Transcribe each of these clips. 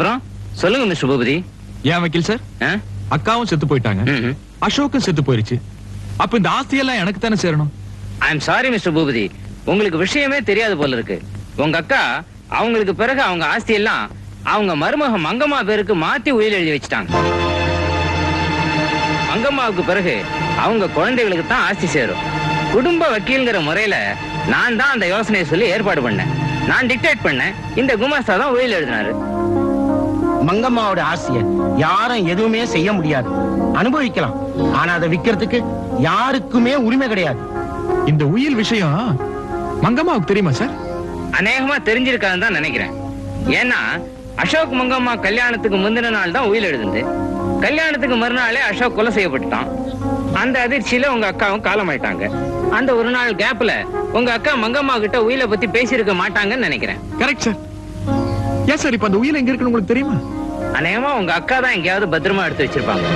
அப்புறம் சொல்லுங்க மிஸ்டர் பூபதி. ஏன் வக்கீல் சார்? அக்காவும் செத்து போயிட்டாங்க. அசோக்கும் செத்து போயிருச்சு. அப்ப இந்த ஆஸ்தியெல்லாம் எனக்கு தானே சேரணும்? I am sorry mister Boopathi. உங்களுக்கு விஷயமே தெரியாது போல இருக்கு. உங்க அக்கா அவங்களுக்கு பிறகு அவங்க ஆஸ்தி எல்லாம் அவங்க மருமக மங்கம்மா பேருக்கு மாத்தி உயிர் எழுதி வச்சுட்டாங்க. மங்கம்மாவுக்கு பிறகு அவங்க குழந்தைகளுக்கு தான் ஆஸ்தி சேரும். குடும்ப வக்கீல்ங்கிற முறையில நான் தான் அந்த யோசனையை சொல்லி ஏற்பாடு பண்ணேன். நான் டிக்டேட் பண்ணேன். இந்த குமாஸ்தா தான் உயிர் எழுதினாரு. மங்கம்மாவோட ஆசைய யாரும் எதுவுமே செய்ய முடியாது. அனுபவிக்கலாம். ஆனா அதை விக்கிறதுக்கு யாருக்குமே உரிமை கிடையாது. இந்த உயில் விஷயம் மங்கம்மாவுக்கு தெரியுமா சார்? அநேகமா தெரிஞ்சிருக்காதுன்னு தான் நினைக்கிறேன். ஏன்னா அசோக் மங்கம்மா கல்யாணத்துக்கு முந்தின நாள் தான் உயிர் எழுதுந்து கல்யாணத்துக்கு மறுநாளே அசோக் கொலை செய்யப்பட்டுட்டான். அந்த அதிர்ச்சியில உங்க அக்காவும் காலமாயிட்டாங்க. அந்த ஒரு நாள் கேப்ல உங்க அக்கா மங்கம்மா கிட்ட உயிரை பத்தி பேசியிருக்க மாட்டாங்கன்னு நினைக்கிறேன். கரெக்ட் சார் ஏன் சார் இப்ப அந்த உயில் எங்க இருக்குன்னு உங்களுக்கு தெரியுமா? அநேகமா உங்க அக்கா தான் எங்கேயாவது பத்திரமா எடுத்து வச்சிருப்பாங்க.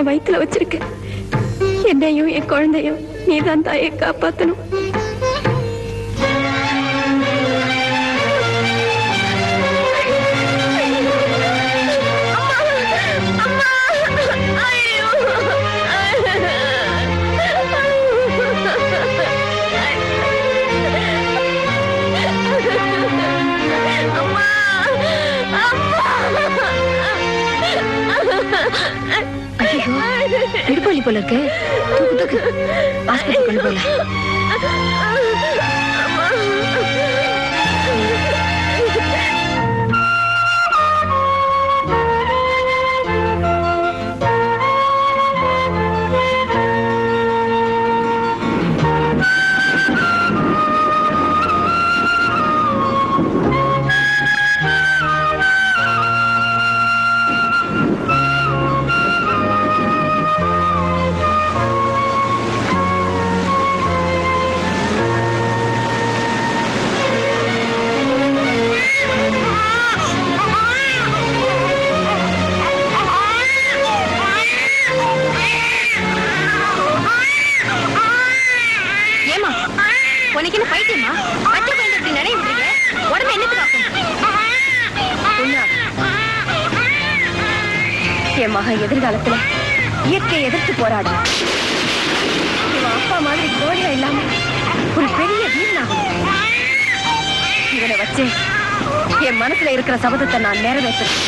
என் வயிற்றுல வச்சிருக்க. என்னையும் என் குழந்தையும் நீதான் தாயை காப்பாத்தணும். ஐயோ போல இருக்கு தூக்கு தூக்கு. ஆஸ்பத்திரி கொண்டு போகலாம் எதிர்காலத்துல இயற்கையை எதிர்த்து போராடும் இவன் அப்பா மாதிரி கோடியா இல்லாம ஒரு பெரிய வீணாகும் இவனை வச்சு என் மனசுல இருக்கிற சபதத்தை நான் நிறைவேற்றுறேன்.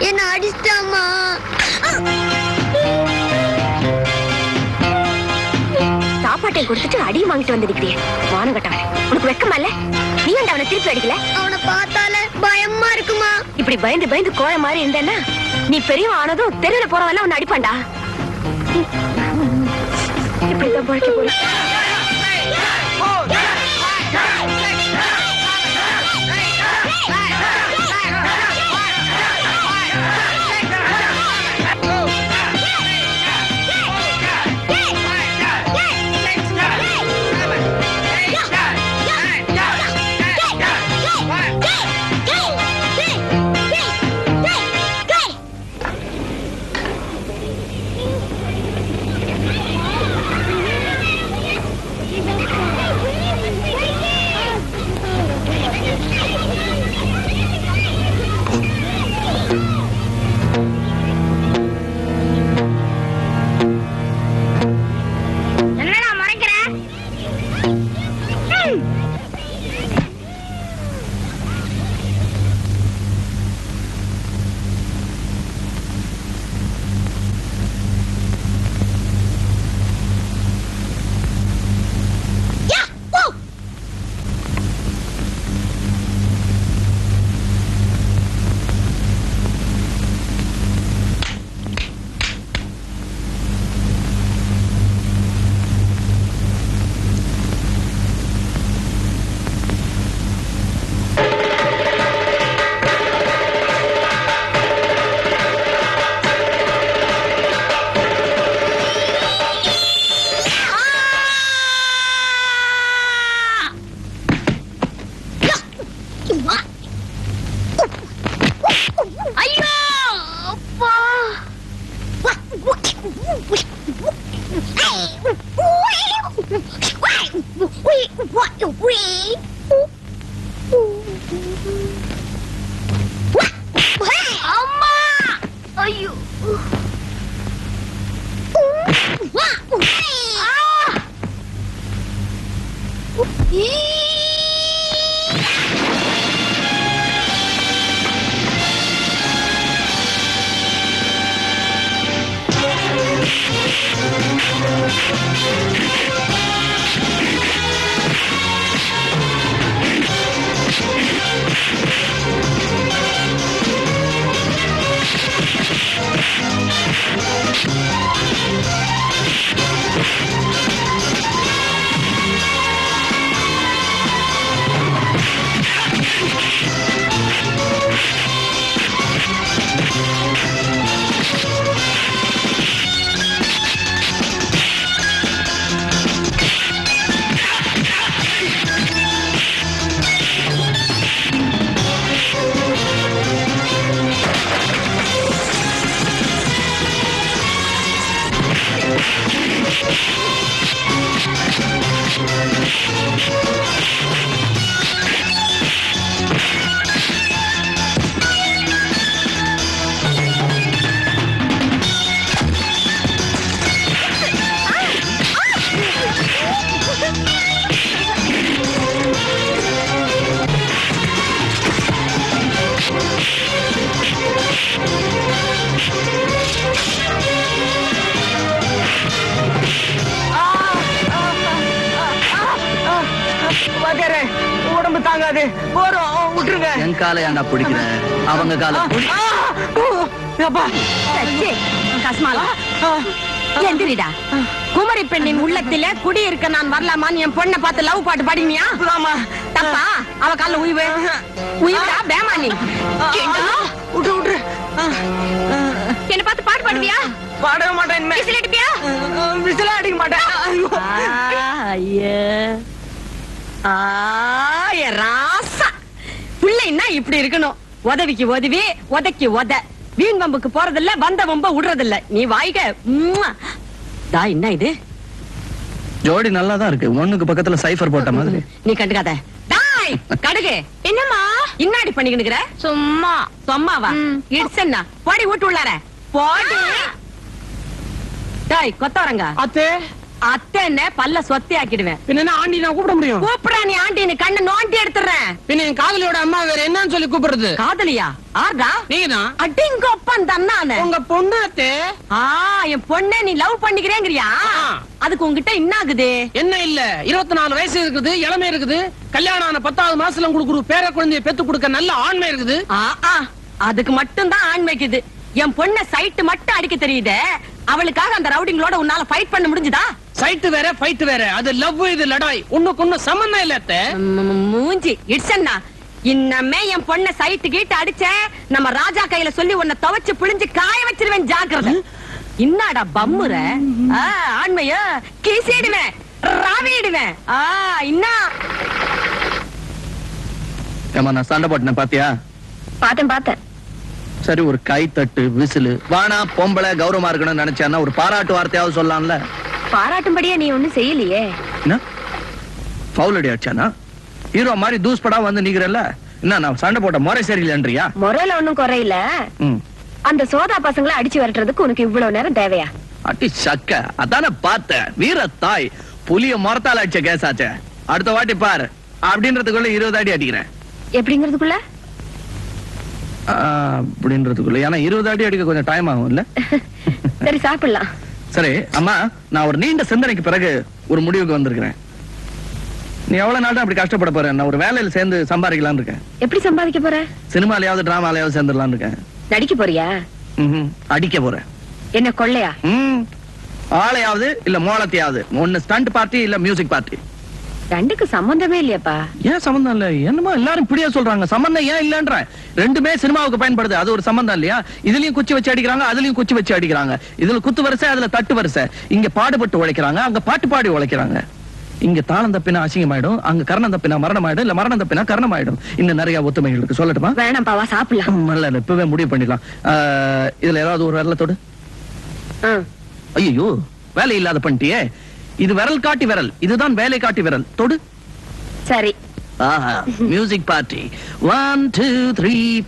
என்ன அடிச்சிட்டாமா சாப்பாட்டை கொடுத்துட்டு அடி வாங்கிட்டு வந்து நிக்கிறிய வானம் கட்டவன் உனக்கு வெக்கமா இல்ல? நீ ஏன்டா அவனை திருப்பி அடிக்கல? அவனை பார்த்தாலே பயமா இருக்குமா? இப்படி பயந்து பயந்து கோழ மாதிரி இருந்தேன்னா நீ பெரியவன் ஆனதும் தெருவுல போறவன் அவனை அடிப்பான்டா. இப்படிதான் பழக்க போற அம்மா என் காலை ஏன்டா பிடிக்கிற அவங்க காலை எந்திரிடா. குமரி பெண்ணின் உள்ளத்திலே குடியிருக்க நான் வரலாமான்னு என் பொண்ணை பார்த்து லவ் பாட்டு பாடினியா? தப்பா? அவ கால உயிவு. உயிரா பேமானி. விட்டு விட்டு என்ன பார்த்து பாட்டு பாடுவியா? பாடவே மாட்டேன். விசில் அடிப்பியா? விசிலா அடிக்க மாட்டேன். ஐயோ. ஐயா. ஆய பிள்ளைன்னா இப்படி இருக்கணும். உதவிக்கு உதவி உதைக்கு உத. வீண் வம்புக்கு போறதில்ல வந்த வம்ப விடுறதில்ல நீ வாய்க. தா என்ன இது? ஜோடி நல்லா தான் இருக்கு. ஒண்ணுக்கு பக்கத்துல சைஃபர் போட்ட மாதிரி. நீ கண்டுக்காத. டாய் கடுகு. என்னம்மா? இன்னாடி பண்ணிக்கிட்டு சும்மா. சும்மாவா? இட்ஸ் என்ன? போடி வீட்டு உள்ளார. போடி. டேய் கொத்தவரங்க. அத்தே. அத்தை என்ன பல்ல சொத்தி ஆக்கிடுவேன் பின்ன ஆண்டி நான் கூப்பிட முடியும்? கூப்பிடா நீ ஆண்டின்னு கண்ணு நோண்டி எடுத்துறேன் பின்ன என் காதலியோட அம்மா வேற என்னன்னு சொல்லி கூப்பிடுறது? காதலியா? ஆர்டா நீங்க தான் ஒப்பன் தன்னானே. உங்க பொண்ணு அத்தே. ஆ என் பொண்ணே நீ லவ் பண்ணிக்கிறேங்கறியா. அதுக்கு உன்கிட்ட என்ன ஆகுது என்ன இல்ல இருபத்தி நாலு வயசு இருக்குது இளமை இருக்குது. கல்யாணம் ஆன பத்தாவது மாசத்துல உங்களுக்கு பேர குழந்தைய பெத்து கொடுக்க நல்ல ஆண்மை இருக்குது. அதுக்கு மட்டும் தான் ஆண் வைக்குது என் பொண்ண சைட்டு மட்டும் அடிக்க தெரியுதே. அவளுக்காக அந்த ரவுடிங்களோட உன்னால ஃபைட் பண்ண முடிஞ்சுதா? சைட்டு வேற ஃபைட் வேற. அது லவ் இது லடாய். ஒண்ணுக்கு ஒண்ணு சம்பந்தம் இல்ல அத்தை ம், மூஞ்சி. இட்சன்னா இன்னமே என் பொண்ண சைட்டு கீட்டு அடிச்ச நம்ம ராஜா கையில சொல்லி உன்னை துவைச்சு புழிஞ்சு காய வச்சிருவேன் ஜாக்கிரதை. இன்னாடா பம்முற? ஆண்மைய? கீசிடுவேன். ராவிடுவேன். ஆ இன்னா. ஏமா நான் சண்டை போட்டேன் பாத்தியா? பாத்தேன் பாத்தேன். சரி ஒரு கை தட்டு விசிலு வானா பொம்பளை கௌரவமா இருக்கணும்னு நினைச்சானா ஒரு பாராட்டு வார்த்தையாவது சொல்லலாம்ல பாராட்டும்படியா நீ ஒண்ணும் செய்யலையே? என்ன? ஃபவுல் அடி அடிச்சானா ஹீரோ மாதிரி தூஸ் படா வந்து நிக்கிறல்ல? என்ன நான் சண்டை போட்ட முறை சரியில்லைன்றியா? முறையில ஒண்ணும் குறையில. அந்த சோதா பசங்களை அடிச்சு விரட்டுறதுக்கு உனக்கு இவ்வளவு நேரம் தேவையா? அட்டி சக்க அதானே பார்த்தேன். வீர தாய் புலிய மரத்தால அடிச்ச கேசாச்சே அடுத்த வாட்டி பாரு. அப்படின்றதுக்குள்ள இருபது அடி அடிக்கிறேன். எப்படிங்கிறதுக்குள்ள? அப்படின்றதுக்குள்ள. ஏன்னா இருபது அடி அடிக்க கொஞ்சம் டைம் ஆகும் இல்ல சரி சாப்பிடலாம். சரி அம்மா நான் ஒரு நீண்ட சிந்தனைக்கு பிறகு ஒரு முடிவுக்கு வந்திருக்கிறேன். நீ எவ்வளவு நாள் அப்படி கஷ்டப்பட போற? நான் ஒரு வேலையில சேர்ந்து சம்பாதிக்கலாம்னு இருக்கேன். எப்படி சம்பாதிக்க போற? சினிமாலயாவது டிராமாலயாவது சேர்ந்துடலாம்னு இருக்கேன். நடிக்க போறியா. அடிக்க போறேன். என்ன கொள்ளையா. ஆளையாவது இல்ல மோளத்தையாவது. ஒன்னு ஸ்டண்ட் பார்ட்டி இல்ல மியூசிக் பார்ட்டி ரெண்டுக்கு சம்பந்தமே இல்லையாப்பா. ஏன் சம்பந்தம் இல்ல? என்னமோ எல்லாரும் இப்படியே சொல்றாங்க. சம்பந்தம் ஏன் இல்லன்ற? ரெண்டுமே சினிமாவுக்கு பயன்படுது. அது ஒரு சம்பந்தம் இல்லையா? இதுலயும் குச்சி வச்சு அடிக்கிறாங்க அதுலயும் குச்சி வச்சு அடிக்கிறாங்க. இதுல குத்து வரிசை அதுல தட்டு வரிசை. இங்க பாடுபட்டு உழைக்கிறாங்க அங்க பாட்டு பாடி உழைக்கிறாங்க. இங்க தாளம் தப்பினா அசிங்கமாயிடும் அங்க கரணம் தப்பினா மரணம் ஆயிடும் இல்ல மரணம் தப்பினா கரணம் ஆயிடும் இன்னும் நிறைய ஒத்துமைகள் இருக்கு சொல்லட்டுமா? வேணாம்ப்பா வா சாப்பிடலாம். இல்ல இப்பவே முடிவு பண்ணிடலாம். இதுல ஏதாவது ஒரு விரல தொடு. ஆ. ஐயோ வேலை இல்லாத பண்ணிட்டியே. இது விரல் காட்டி விரல். இதுதான் வேலை காட்டி விரல். தொடு. சரி. ஆஹா music party one two three